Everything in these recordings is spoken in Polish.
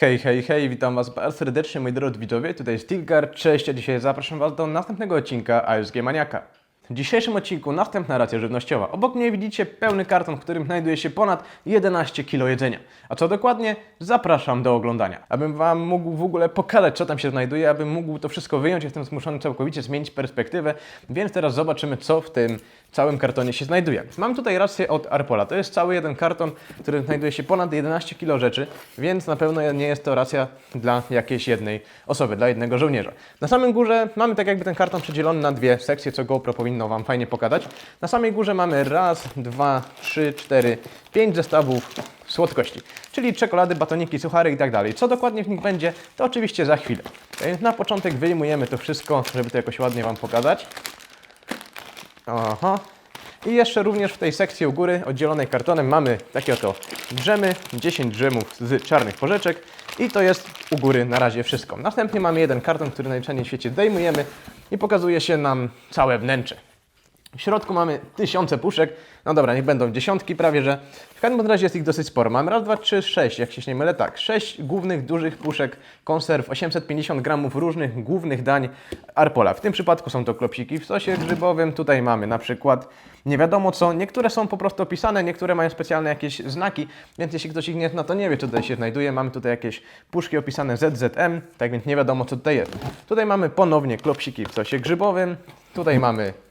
Hej, hej, hej, witam Was bardzo serdecznie, moi drodzy widzowie, tutaj jest Tilgar, cześć, a dzisiaj zapraszam Was do następnego odcinka ASG Maniaka. W dzisiejszym odcinku następna racja żywnościowa. Obok mnie widzicie pełny karton, w którym znajduje się ponad 11 kg jedzenia. A co dokładnie? Zapraszam do oglądania. Abym Wam mógł w ogóle pokazać, co tam się znajduje, abym mógł to wszystko wyjąć, jestem zmuszony całkowicie zmienić perspektywę, więc teraz zobaczymy, co w tym całym kartonie się znajduje. Mam tutaj rację od Arpola. To jest cały jeden karton, w którym znajduje się ponad 11 kg rzeczy, więc na pewno nie jest to racja dla jakiejś jednej osoby, dla jednego żołnierza. Na samym górze mamy tak jakby ten karton przedzielony na dwie sekcje, co GoPro powinno Wam fajnie pokazać. Na samej górze mamy raz, dwa, trzy, cztery, pięć zestawów słodkości, czyli czekolady, batoniki, suchary i tak dalej. Co dokładnie w nich będzie, to oczywiście za chwilę. Więc na początek wyjmujemy to wszystko, żeby to jakoś ładnie Wam pokazać. Aha. I jeszcze również w tej sekcji u góry, oddzielonej kartonem, mamy takie oto drzemy, 10 drzemów z czarnych porzeczek i to jest u góry na razie wszystko. Następnie mamy jeden karton, który najczęściej w świecie zdejmujemy i pokazuje się nam całe wnętrze. W środku mamy tysiące puszek. No dobra, niech będą dziesiątki prawie, że. W każdym razie jest ich dosyć sporo. Mamy raz, dwa, trzy, sześć, jak się nie mylę, tak. Sześć głównych, dużych puszek konserw, 850 gramów różnych głównych dań Arpola. W tym przypadku są to klopsiki w sosie grzybowym. Tutaj mamy na przykład nie wiadomo co. Niektóre są po prostu opisane, niektóre mają specjalne jakieś znaki, więc jeśli ktoś ich nie zna, to nie wie, co tutaj się znajduje. Mamy tutaj jakieś puszki opisane ZZM, tak więc nie wiadomo, co tutaj jest. Tutaj mamy ponownie klopsiki w sosie grzybowym. Tutaj mamy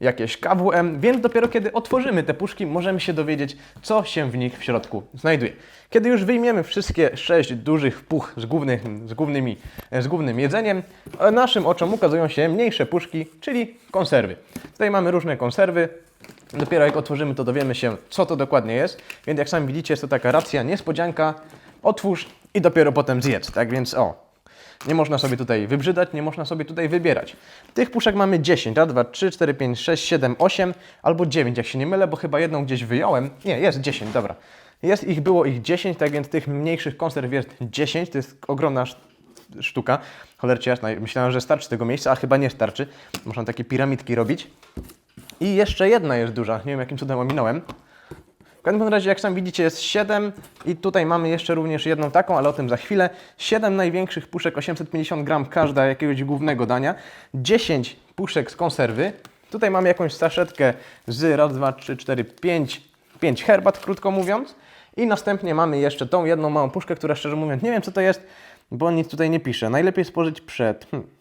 jakieś KWM, więc dopiero kiedy otworzymy te puszki, możemy się dowiedzieć, co się w nich w środku znajduje. Kiedy już wyjmiemy wszystkie sześć dużych puch z, głównych, z, głównymi, z głównym jedzeniem, e, naszym oczom ukazują się mniejsze puszki, czyli konserwy. Tutaj mamy różne konserwy. Dopiero jak otworzymy, to dowiemy się, co to dokładnie jest. Więc jak sami widzicie, jest to taka racja niespodzianka. Otwórz i dopiero potem zjedz. Tak więc o, nie można sobie tutaj wybrzydać, nie można sobie tutaj wybierać. Tych puszek mamy 10, raz, 2, 3, 4, 5, 6, 7, 8 albo 9, jak się nie mylę, bo chyba jedną gdzieś wyjąłem. Nie, jest 10, dobra. Jest ich, było ich 10, tak więc tych mniejszych konserw jest 10, to jest ogromna sz- sztuka. Cholercie jasna, myślałem, że starczy tego miejsca, a chyba nie starczy. Można takie piramidki robić. I jeszcze jedna jest duża, nie wiem jakim cudem ominąłem. Każdym razie, jak sam widzicie, jest 7 i tutaj mamy jeszcze również jedną taką, ale o tym za chwilę. 7 największych puszek, 850 gram każda jakiegoś głównego dania. 10 puszek z konserwy. Tutaj mamy jakąś saszetkę z raz, dwa, trzy, cztery, pięć, pięć herbat, krótko mówiąc. I następnie mamy jeszcze tą jedną małą puszkę, która szczerze mówiąc nie wiem co to jest, bo nic tutaj nie pisze. Najlepiej spożyć przed. Hmm.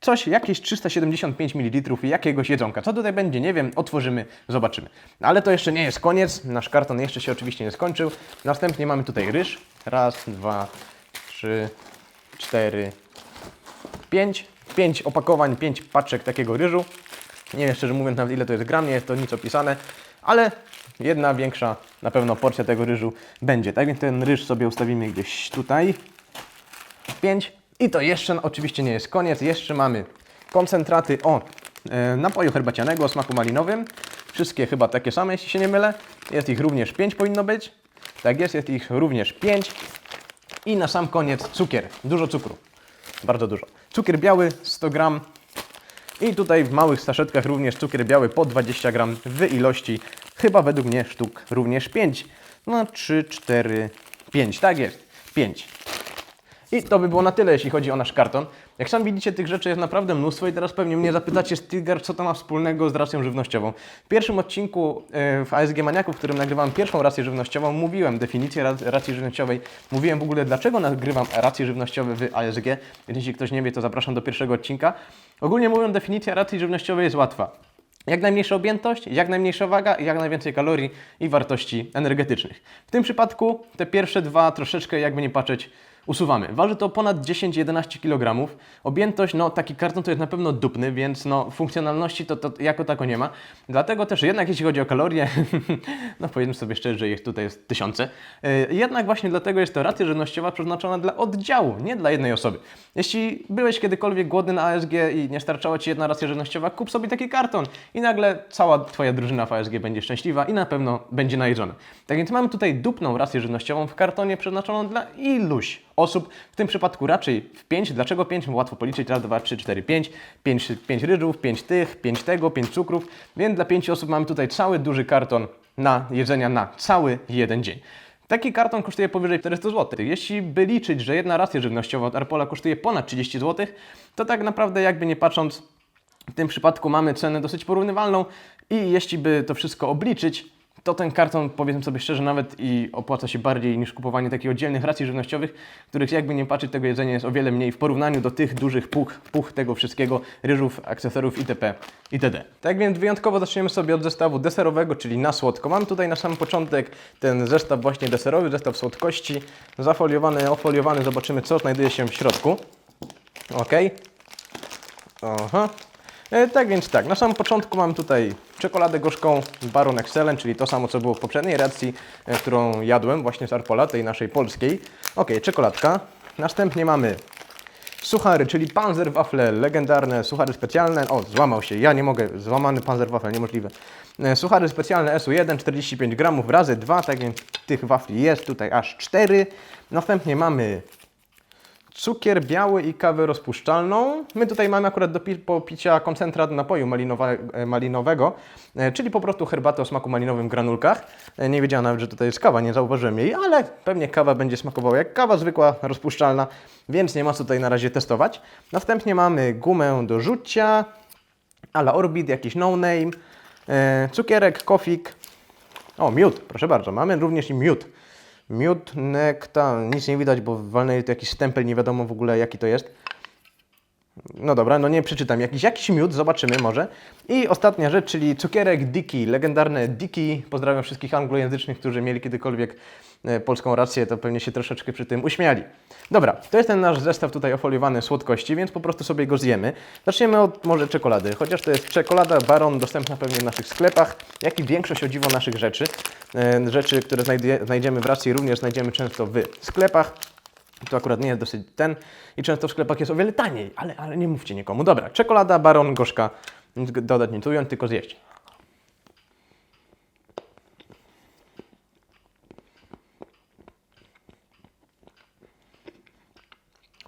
Coś, jakieś 375 ml jakiegoś jedzonka. Co tutaj będzie, nie wiem, otworzymy, zobaczymy. Ale to jeszcze nie jest koniec, nasz karton jeszcze się oczywiście nie skończył. Następnie mamy tutaj ryż. Raz, dwa, trzy, cztery, pięć. Pięć opakowań, pięć paczek takiego ryżu. Nie wiem szczerze mówiąc nawet ile to jest gram, nie jest to nic opisane, ale jedna większa na pewno porcja tego ryżu będzie. Tak więc ten ryż sobie ustawimy gdzieś tutaj. 5. I to jeszcze oczywiście nie jest koniec. Jeszcze mamy koncentraty o e, napoju herbacianego o smaku malinowym. Wszystkie chyba takie same, jeśli się nie mylę. Jest ich również 5 powinno być. Tak jest, jest ich również 5. I na sam koniec cukier. Dużo cukru. Bardzo dużo. Cukier biały 100 gram. I tutaj w małych saszetkach również cukier biały po 20 gram w ilości chyba według mnie sztuk również 5. No 3, 4, 5. Tak jest. 5. I to by było na tyle, jeśli chodzi o nasz karton. Jak sam widzicie, tych rzeczy jest naprawdę mnóstwo i teraz pewnie mnie zapytacie, Stilgar, co to ma wspólnego z racją żywnościową. W pierwszym odcinku e, w ASG Maniaku, w którym nagrywam pierwszą rację żywnościową, mówiłem definicję ra- racji żywnościowej, mówiłem w ogóle, dlaczego nagrywam racje żywnościowe w ASG. Jeśli ktoś nie wie, to zapraszam do pierwszego odcinka. Ogólnie mówiąc, definicja racji żywnościowej jest łatwa. Jak najmniejsza objętość, jak najmniejsza waga i jak najwięcej kalorii i wartości energetycznych. W tym przypadku te pierwsze dwa troszeczkę, jakby nie patrzeć, usuwamy. Waży to ponad 10-11 kg. Objętość, no taki karton to jest na pewno dupny, więc no funkcjonalności to, to jako tako nie ma. Dlatego też jednak jeśli chodzi o kalorie, no powiedzmy sobie szczerze, że ich tutaj jest tysiące. Yy, Jednak właśnie dlatego jest to racja żywnościowa przeznaczona dla oddziału, nie dla jednej osoby. Jeśli byłeś kiedykolwiek głodny na ASG i nie starczała Ci jedna racja żywnościowa, kup sobie taki karton i nagle cała Twoja drużyna w ASG będzie szczęśliwa i na pewno będzie najedzona. Tak więc mamy tutaj dupną rację żywnościową w kartonie przeznaczoną dla iluś osób, w tym przypadku raczej w 5. Dlaczego 5? Łatwo policzyć, raz, dwa, trzy, cztery, pięć. 5, 5 ryżów, 5 tych, 5 tego, 5 cukrów, więc dla 5 osób mamy tutaj cały duży karton na jedzenia na cały jeden dzień. Taki karton kosztuje powyżej 400 zł. Jeśli by liczyć, że jedna racja żywnościowa od Arpola kosztuje ponad 30 zł, to tak naprawdę jakby nie patrząc, w tym przypadku mamy cenę dosyć porównywalną i jeśli by to wszystko obliczyć, to ten karton, powiedzmy sobie szczerze, nawet i opłaca się bardziej niż kupowanie takich oddzielnych racji żywnościowych, których jakby nie patrzeć, tego jedzenia jest o wiele mniej w porównaniu do tych dużych puch, puch tego wszystkiego, ryżów, akcesorów itp. itd. Tak więc wyjątkowo zaczniemy sobie od zestawu deserowego, czyli na słodko. Mam tutaj na sam początek ten zestaw właśnie deserowy, zestaw słodkości, zafoliowany, ofoliowany, zobaczymy co znajduje się w środku. Ok. Aha. E, tak więc tak, na samym początku mam tutaj czekoladę gorzką Baron Excellent, czyli to samo co było w poprzedniej racji, e, którą jadłem właśnie z Arpola, tej naszej polskiej. Ok, czekoladka. Następnie mamy suchary, czyli Panzerwaffle, legendarne suchary specjalne. O, złamał się, ja nie mogę, złamany Panzerwaffle, niemożliwe. E, Suchary specjalne SU1, 45 gramów razy 2, tak więc tych wafli jest tutaj aż 4. Następnie mamy cukier biały i kawę rozpuszczalną. My tutaj mamy akurat do pi- popicia koncentrat napoju malinowe, malinowego, e, czyli po prostu herbatę o smaku malinowym w granulkach. E, Nie wiedziałem nawet, że tutaj jest kawa, nie zauważyłem jej, ale pewnie kawa będzie smakowała jak kawa zwykła, rozpuszczalna, więc nie ma co tutaj na razie testować. Następnie mamy gumę do rzucia, ala Orbit, jakiś no name, e, cukierek, kofik, o, miód, proszę bardzo, mamy również i miód. Miód, nektar, nic nie widać, bo walnęli to jakiś stempel, nie wiadomo w ogóle jaki to jest. No dobra, no nie przeczytam. Jakiś, jakiś miód, zobaczymy może. I ostatnia rzecz, czyli cukierek Diki, legendarne Diki. Pozdrawiam wszystkich anglojęzycznych, którzy mieli kiedykolwiek e, polską rację, to pewnie się troszeczkę przy tym uśmiali. Dobra, to jest ten nasz zestaw tutaj ofoliowany słodkości, więc po prostu sobie go zjemy. Zaczniemy od może czekolady, chociaż to jest czekolada Baron, dostępna pewnie w naszych sklepach, jak i większość o dziwo naszych rzeczy. E, Rzeczy, które znajdzie, znajdziemy w racji, również znajdziemy często w sklepach. To akurat nie jest dosyć ten i często w sklepach jest o wiele taniej, ale, ale nie mówcie nikomu. Dobra, czekolada Baron gorzka, nic dodać nie tując, tylko zjeść.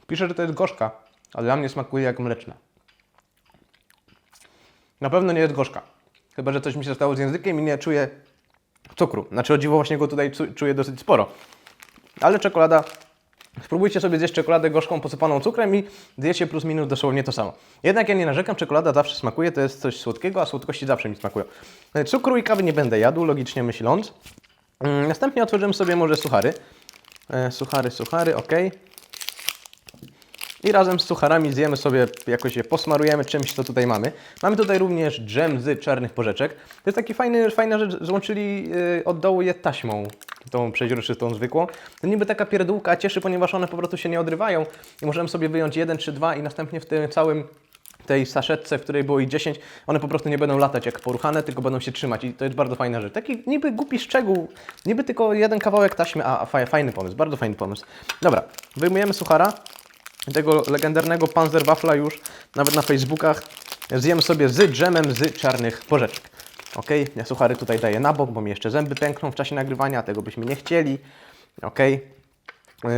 Pisze, że to jest gorzka, ale dla mnie smakuje jak mleczna. Na pewno nie jest gorzka. Chyba, że coś mi się stało z językiem i nie czuję cukru. Znaczy o dziwo właśnie go tutaj czuję dosyć sporo. Ale czekolada Spróbujcie sobie zjeść czekoladę gorzką posypaną cukrem i zjecie plus minus dosłownie to samo. Jednak ja nie narzekam, czekolada zawsze smakuje, to jest coś słodkiego, a słodkości zawsze mi smakują. E, Cukru i kawy nie będę jadł, logicznie myśląc. Mm, Następnie otworzymy sobie może suchary. E, Suchary, suchary, ok. I razem z sucharami zjemy sobie, jakoś je posmarujemy czymś, co tutaj mamy. Mamy tutaj również dżem z czarnych porzeczek. To jest taki fajny, fajna rzecz, złączyli yy, od dołu je taśmą, tą przeźroczystą zwykłą. To niby taka pierdółka cieszy, ponieważ one po prostu się nie odrywają i możemy sobie wyjąć jeden czy dwa i następnie w tym całym tej saszetce, w której było ich 10, one po prostu nie będą latać jak poruchane, tylko będą się trzymać i to jest bardzo fajna rzecz. Taki niby głupi szczegół, niby tylko jeden kawałek taśmy, a, a faj- fajny pomysł, bardzo fajny pomysł. Dobra, wyjmujemy suchara, tego legendarnego Panzerwaffla już, nawet na Facebookach, zjem sobie z dżemem z czarnych porzeczek. Ok, ja suchary tutaj daję na bok, bo mi jeszcze zęby pękną w czasie nagrywania, tego byśmy nie chcieli. Ok,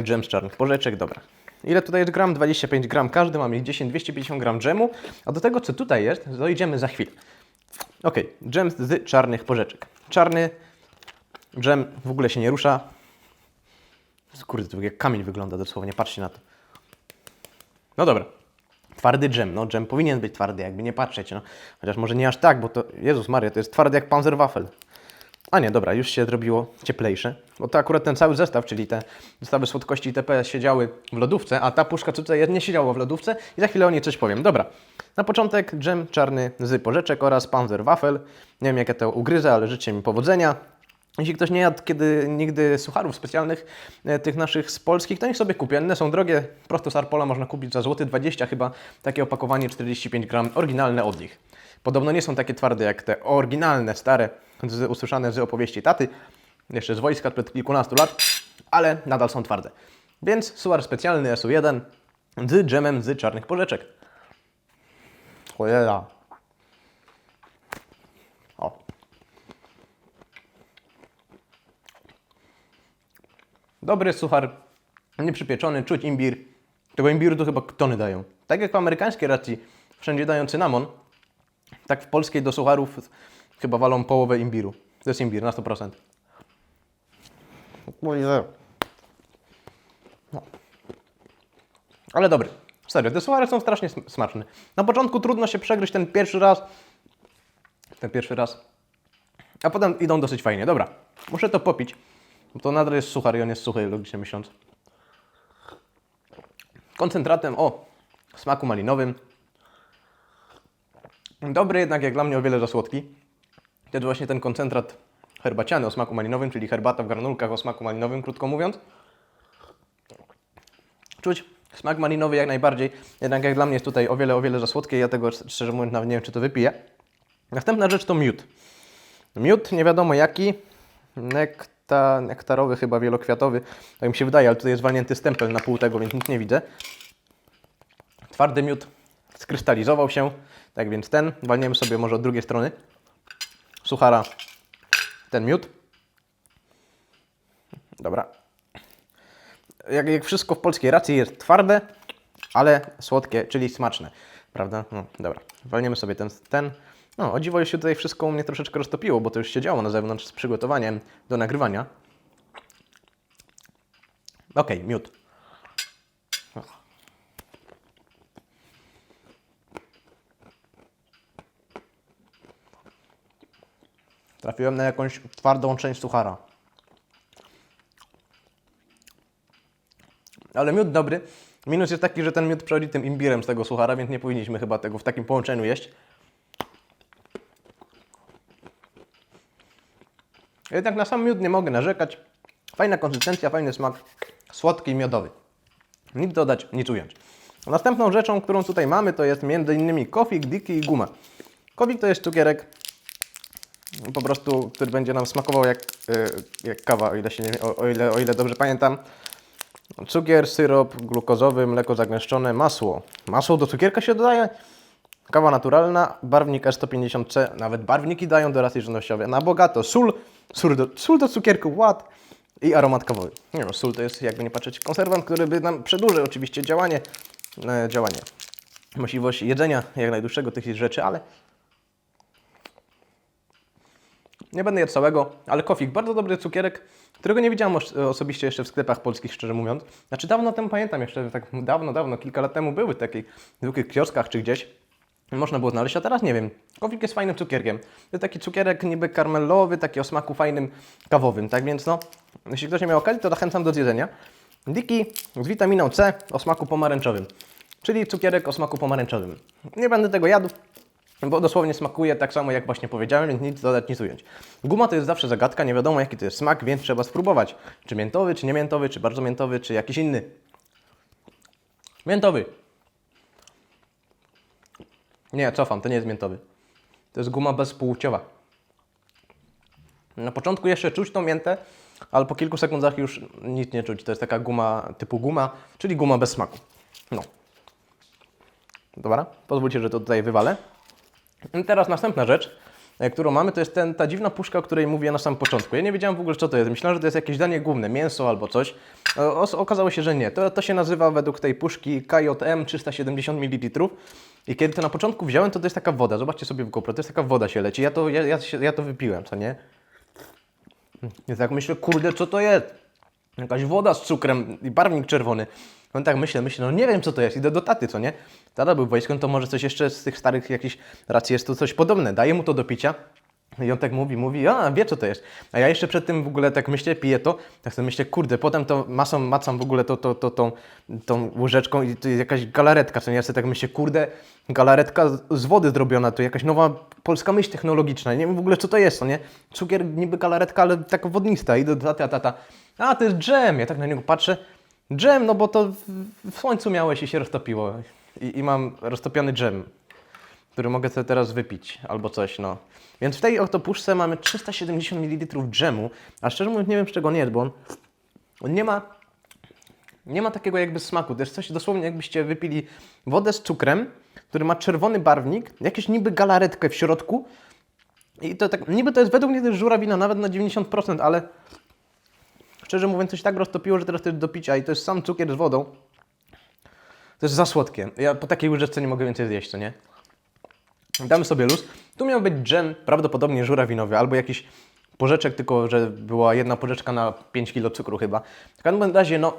dżem z czarnych porzeczek, dobra. Ile tutaj jest gram? 25 gram każdy, mamy ich 10, 250 gram dżemu, a do tego co tutaj jest, dojdziemy za chwilę. Ok, dżem z czarnych porzeczek. Czarny dżem w ogóle się nie rusza. Kurde, to jak kamień wygląda dosłownie, patrzcie na to. No dobra. Twardy dżem. No dżem powinien być twardy, jakby nie patrzeć. No. Chociaż może nie aż tak, bo to, Jezus Maria, to jest twardy jak Panzerwaffel. A nie, dobra, już się zrobiło cieplejsze. Bo to akurat ten cały zestaw, czyli te zestawy słodkości itp. siedziały w lodówce, a ta puszka tutaj nie siedziała w lodówce i za chwilę o niej coś powiem. Dobra, na początek dżem czarny z porzeczek oraz Panzerwaffel. Nie wiem jak ja to ugryzę, ale życzę mi powodzenia. Jeśli ktoś nie jadł kiedy, nigdy sucharów specjalnych, e, tych naszych z polskich, to niech sobie kupi. One są drogie, prosto z Arpola można kupić za złoty 20 chyba, takie opakowanie 45 gram, oryginalne od nich. Podobno nie są takie twarde jak te oryginalne, stare, z, usłyszane z opowieści taty, jeszcze z wojska sprzed kilkunastu lat, ale nadal są twarde. Więc suchar specjalny SU1 z dżemem z czarnych porzeczek. Cholera. Dobry suchar, nieprzypieczony, czuć imbir. Tego imbiru to chyba tony dają. Tak jak w amerykańskiej racji wszędzie dają cynamon, tak w polskiej do sucharów chyba walą połowę imbiru. To jest imbir na 100%. Kurde. No. Ale dobry. Serio, te suchary są strasznie sm- smaczne. Na początku trudno się przegryźć ten pierwszy raz. Ten pierwszy raz. A potem idą dosyć fajnie. Dobra, muszę to popić. To nadal jest suchar i on jest suchy, logicznie myśląc. Koncentratem o smaku malinowym. Dobry jednak jak dla mnie o wiele za słodki. Jest właśnie ten koncentrat herbaciany o smaku malinowym, czyli herbata w granulkach o smaku malinowym, krótko mówiąc. Czuć smak malinowy jak najbardziej, jednak jak dla mnie jest tutaj o wiele, o wiele za słodkie, ja tego szczerze mówiąc nawet nie wiem, czy to wypiję. Następna rzecz to miód. Miód, nie wiadomo jaki, nekta, nektarowy chyba, wielokwiatowy, tak mi się wydaje, ale tutaj jest walnięty stempel na pół tego, więc nic nie widzę. Twardy miód skrystalizował się, tak więc ten, walniemy sobie może od drugiej strony suchara ten miód. Dobra. Jak, jak wszystko w polskiej racji jest twarde, ale słodkie, czyli smaczne. Prawda? No, dobra. Walniemy sobie ten, ten. No, o dziwo się tutaj wszystko u mnie troszeczkę roztopiło, bo to już się działo na zewnątrz z przygotowaniem do nagrywania. Okej, miód. Trafiłem na jakąś twardą część suchara. Ale miód dobry. Minus jest taki, że ten miód przechodzi tym imbirem z tego suchara, więc nie powinniśmy chyba tego w takim połączeniu jeść. Jednak na sam miód nie mogę narzekać. Fajna konsystencja, fajny smak. Słodki i miodowy. Nic dodać, nic ująć. Następną rzeczą, którą tutaj mamy, to jest innymi kofik, diki i guma. Kofik to jest cukierek, po prostu, który będzie nam smakował jak, y, jak kawa, o ile, się nie, o, o, ile, o ile dobrze pamiętam. Cukier, syrop glukozowy, mleko zagęszczone, masło. Masło do cukierka się dodaje. Kawa naturalna, barwnik S150C, nawet barwniki dają do racji żywnościowej. Na bogato sól, sól do, sól do cukierku, ład i aromat kawowy. Nie no, sól to jest, jakby nie patrzeć, konserwant, który by nam przedłużył oczywiście działanie, e, działanie, możliwość jedzenia jak najdłuższego tych rzeczy, ale Nie będę jadł całego, ale kofik, bardzo dobry cukierek, którego nie widziałem os- osobiście jeszcze w sklepach polskich, szczerze mówiąc. Znaczy dawno temu pamiętam, jeszcze tak dawno, dawno, kilka lat temu były w takich zwykłych kioskach czy gdzieś. Można było znaleźć, a teraz nie wiem. Kofik jest fajnym cukierkiem. To taki cukierek niby karmelowy, taki o smaku fajnym, kawowym. Tak więc no, jeśli ktoś nie miał okazji, to zachęcam do zjedzenia. Diki z witaminą C o smaku pomarańczowym. Czyli cukierek o smaku pomarańczowym. Nie będę tego jadł, bo dosłownie smakuje tak samo jak właśnie powiedziałem, więc nic dodać, nic ująć. Guma to jest zawsze zagadka, nie wiadomo jaki to jest smak, więc trzeba spróbować. Czy miętowy, czy nie miętowy, czy bardzo miętowy, czy jakiś inny. Miętowy. Nie, cofam, to nie jest miętowy. To jest guma bezpłciowa. Na początku jeszcze czuć tą miętę, ale po kilku sekundach już nic nie czuć. To jest taka guma typu guma, czyli guma bez smaku. No. Dobra, pozwólcie, że to tutaj wywalę. I teraz następna rzecz, e, którą mamy, to jest ten, ta dziwna puszka, o której mówię na samym początku. Ja nie wiedziałem w ogóle, co to jest. Myślałem, że to jest jakieś danie główne, mięso albo coś. E, okazało się, że nie. To, to się nazywa według tej puszki KJM 370 ml. I kiedy to na początku wziąłem, to to jest taka woda. Zobaczcie sobie w GoPro, to jest taka woda się leci. Ja to, ja, ja, ja to wypiłem, co nie? I tak myślę, kurde, co to jest? Jakaś woda z cukrem i barwnik czerwony. On tak myślę, myślę, no nie wiem co to jest, idę do taty, co nie? Tata był wojskiem, to może coś jeszcze z tych starych jakichś racji jest to coś podobne. Daję mu to do picia. I on tak mówi, mówi, a wie co to jest. A ja jeszcze przed tym w ogóle tak myślę, piję to, tak sobie myślę, kurde, potem to masą macam w ogóle to, to, to, tą, tą łyżeczką i to jest jakaś galaretka, co nie? Ja sobie tak myślę, kurde, galaretka z- wody zrobiona, to jakaś nowa polska myśl technologiczna, nie wiem w ogóle co to jest, co nie? Cukier niby galaretka, ale taka wodnista i do tata, tata, a to jest dżem, ja tak na niego patrzę, dżem, no bo to w, w słońcu miałeś i się roztopiło i, i mam roztopiony dżem który mogę sobie teraz wypić albo coś, no. Więc w tej oto puszce mamy 370 ml dżemu, a szczerze mówiąc nie wiem z czego on jest, bo on, on nie ma nie ma takiego jakby smaku. To jest coś dosłownie jakbyście wypili wodę z cukrem, który ma czerwony barwnik, jakieś niby galaretkę w środku i to tak, niby to jest według mnie też żurawina nawet na 90%, ale szczerze mówiąc coś tak roztopiło, że teraz to jest do picia i to jest sam cukier z wodą. To jest za słodkie. Ja po takiej łyżeczce nie mogę więcej zjeść, co nie? Damy sobie luz. Tu miał być dżem, prawdopodobnie żurawinowy, albo jakiś porzeczek, tylko że była jedna porzeczka na 5 kg cukru chyba. W każdym razie, no,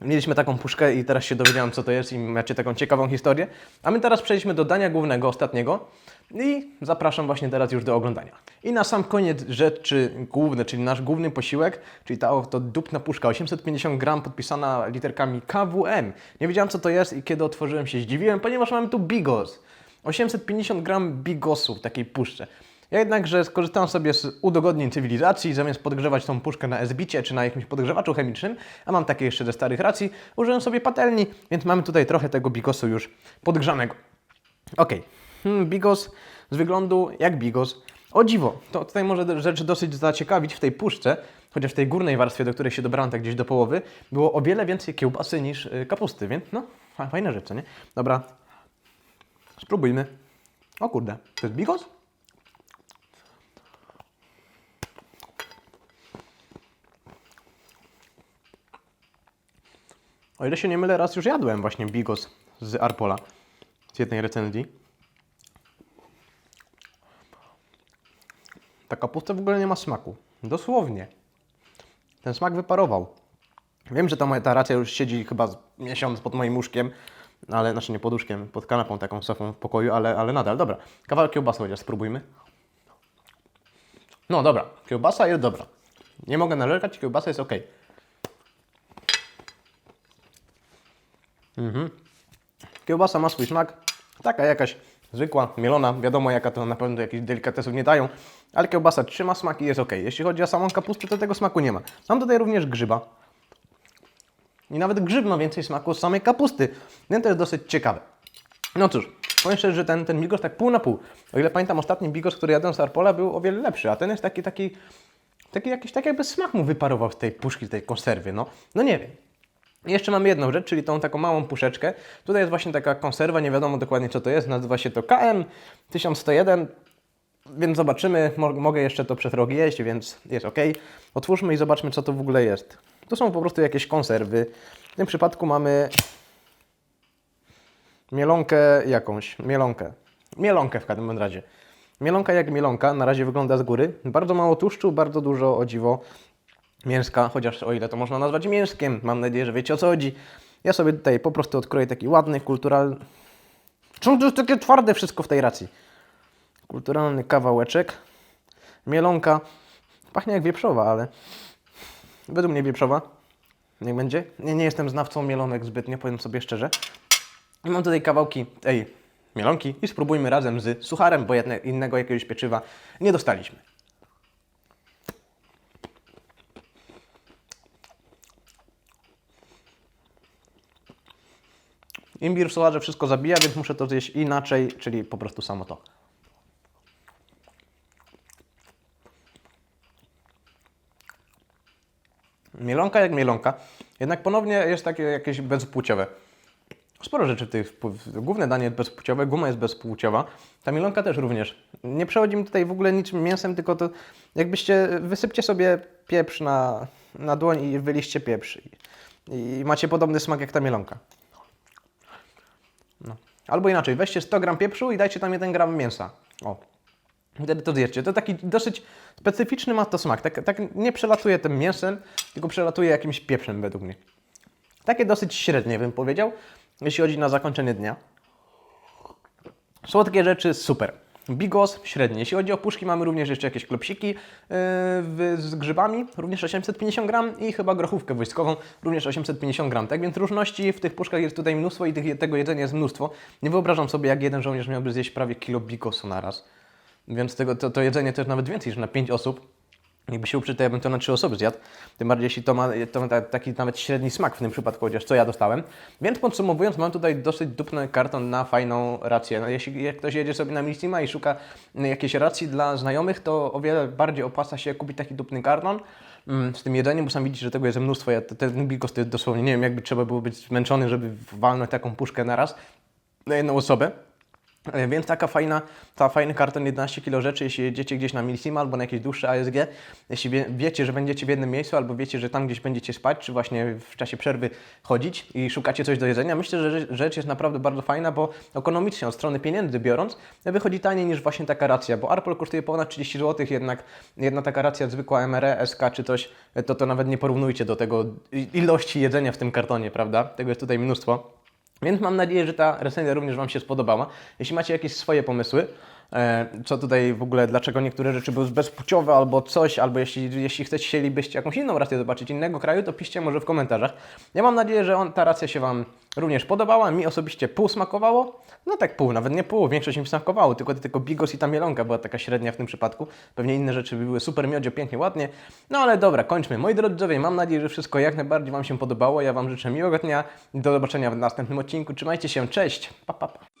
mieliśmy taką puszkę i teraz się dowiedziałem, co to jest i macie taką ciekawą historię. A my teraz przejdźmy do dania głównego, ostatniego i zapraszam właśnie teraz już do oglądania. I na sam koniec rzeczy główne, czyli nasz główny posiłek, czyli ta oto dupna puszka, 850 gram podpisana literkami KWM. Nie wiedziałem, co to jest i kiedy otworzyłem się zdziwiłem, ponieważ mamy tu Bigos. 850 gram Bigosu w takiej puszce. Ja jednakże skorzystałem sobie z udogodnień cywilizacji, zamiast podgrzewać tą puszkę na SBicie czy na jakimś podgrzewaczu chemicznym, a mam takie jeszcze ze starych racji, użyłem sobie patelni, więc mamy tutaj trochę tego bigosu już podgrzanego. Ok, hmm, bigos z wyglądu jak bigos. O dziwo, to tutaj może rzecz dosyć zaciekawić w tej puszce, chociaż w tej górnej warstwie, do której się dobrałem tak gdzieś do połowy, było o wiele więcej kiełbasy niż y, kapusty, więc no, fa- fajna rzecz, co nie? Dobra, spróbujmy. O kurde, to jest bigos? O ile się nie mylę, raz już jadłem właśnie bigos z Arpola, z jednej recenzji. Ta kapusta w ogóle nie ma smaku. Dosłownie. Ten smak wyparował. Wiem, że ta moja ta racja już siedzi chyba miesiąc pod moim łóżkiem, ale znaczy nie pod pod kanapą taką sofą w pokoju, ale, ale nadal. Dobra, kawałek kiełbasy chociaż spróbujmy. No dobra, kiełbasa jest dobra. Nie mogę narzekać, kiełbasa jest ok. Kiełbasa ma swój smak, taka jakaś zwykła, mielona, wiadomo jaka to na pewno jakichś delikatesów nie dają, ale kiełbasa trzyma smak i jest ok. Jeśli chodzi o samą kapustę, to tego smaku nie ma. Mam tutaj również grzyba. I nawet grzyb ma więcej smaku z samej kapusty, więc to jest dosyć ciekawe. No cóż, powiem szczerze, że ten, ten bigos tak pół na pół. O ile pamiętam, ostatni bigos, który jadłem z Arpola był o wiele lepszy, a ten jest taki, taki, taki jakiś, tak jakby smak mu wyparował z tej puszki, z tej konserwy, no. No nie wiem. Jeszcze mam jedną rzecz, czyli tą taką małą puszeczkę. Tutaj jest właśnie taka konserwa, nie wiadomo dokładnie co to jest, nazywa się to KM 1101, więc zobaczymy. Mo- mogę jeszcze to przez rok jeść, więc jest ok. Otwórzmy i zobaczmy co to w ogóle jest. To są po prostu jakieś konserwy. W tym przypadku mamy mielonkę jakąś, mielonkę. Mielonkę w każdym razie. Mielonka jak mielonka, na razie wygląda z góry. Bardzo mało tłuszczu, bardzo dużo o dziwo mięska, chociaż o ile to można nazwać mięskiem, mam nadzieję, że wiecie o co chodzi. Ja sobie tutaj po prostu odkroję taki ładny, kulturalny... Czemu to jest takie twarde wszystko w tej racji? Kulturalny kawałeczek. Mielonka. Pachnie jak wieprzowa, ale... Według mnie wieprzowa. Niech będzie. Nie, nie jestem znawcą mielonek zbytnio, powiem sobie szczerze. I mam tutaj kawałki tej mielonki i spróbujmy razem z sucharem, bo jedne, innego jakiegoś pieczywa nie dostaliśmy. Imbir w solarze wszystko zabija, więc muszę to zjeść inaczej, czyli po prostu samo to. Mielonka jak mielonka, jednak ponownie jest takie jakieś bezpłciowe. Sporo rzeczy tych, główne danie jest bezpłciowe, guma jest bezpłciowa, ta mielonka też również. Nie przechodzi mi tutaj w ogóle niczym mięsem, tylko to jakbyście, wysypcie sobie pieprz na, na dłoń i wyliście pieprz i, i macie podobny smak jak ta mielonka. No. Albo inaczej, weźcie 100 gram pieprzu i dajcie tam 1 gram mięsa. O. Wtedy to zjedzcie. To taki dosyć specyficzny ma to smak. Tak, tak nie przelatuje tym mięsem, tylko przelatuje jakimś pieprzem według mnie. Takie dosyć średnie bym powiedział, jeśli chodzi na zakończenie dnia. Słodkie rzeczy super. Bigos średnie. Jeśli chodzi o puszki, mamy również jeszcze jakieś klopsiki yy, z grzybami, również 850 gram i chyba grochówkę wojskową, również 850 gram. Tak więc różności w tych puszkach jest tutaj mnóstwo i tych, tego jedzenia jest mnóstwo. Nie wyobrażam sobie, jak jeden żołnierz miałby zjeść prawie kilo bigosu na raz. Więc tego, to, to jedzenie też nawet więcej niż na 5 osób. Jakby się uprzył, to ja bym to na 3 osoby zjadł. Tym bardziej, jeśli to ma, to ma ta- taki nawet średni smak w tym przypadku, chociaż co ja dostałem. Więc podsumowując, mam tutaj dosyć dupny karton na fajną rację. No, jeśli jak ktoś jedzie sobie na Milsima i szuka mm, jakiejś racji dla znajomych, to o wiele bardziej opłaca się kupić taki dupny karton mm, z tym jedzeniem, bo sam widzicie, że tego jest mnóstwo. Ja, ten bigos dosłownie, nie wiem, jakby trzeba było być zmęczony, żeby walnąć taką puszkę na raz na jedną osobę. E, Więc taka fajna, ta fajny karton 11 kg rzeczy, jeśli jedziecie gdzieś na Milsima albo na jakieś dłuższe ASG, jeśli wie, wiecie, że będziecie w jednym miejscu albo wiecie, że tam gdzieś będziecie spać, czy właśnie w czasie przerwy chodzić i szukacie coś do jedzenia, myślę, że rzecz- jest naprawdę bardzo fajna, bo ekonomicznie od strony pieniędzy biorąc, wychodzi taniej niż właśnie taka racja, bo Arpol kosztuje ponad 30 zł, jednak jedna taka racja zwykła MRE, SK czy coś, to to nawet nie porównujcie do tego ilości jedzenia w tym kartonie, prawda? Tego jest tutaj mnóstwo. Więc mam nadzieję, że ta recenzja również Wam się spodobała. Jeśli macie jakieś swoje pomysły, co tutaj w ogóle, dlaczego niektóre rzeczy były bezpłciowe albo coś, albo jeśli, jeśli chcielibyście jakąś inną rację zobaczyć innego kraju, to piszcie może w komentarzach. Ja mam nadzieję, że on, ta racja się Wam również podobała. Mi osobiście pół smakowało. No tak pół, nawet nie pół, większość mi smakowało, tylko, tylko bigos i ta mielonka była taka średnia w tym przypadku. Pewnie inne rzeczy by były super miodzio, pięknie, ładnie. No ale dobra, kończmy. Moi drodzy widzowie, mam nadzieję, że wszystko jak najbardziej Wam się podobało. Ja Wam życzę miłego dnia. Do zobaczenia w następnym odcinku. Trzymajcie się, cześć! Pa, pa, pa.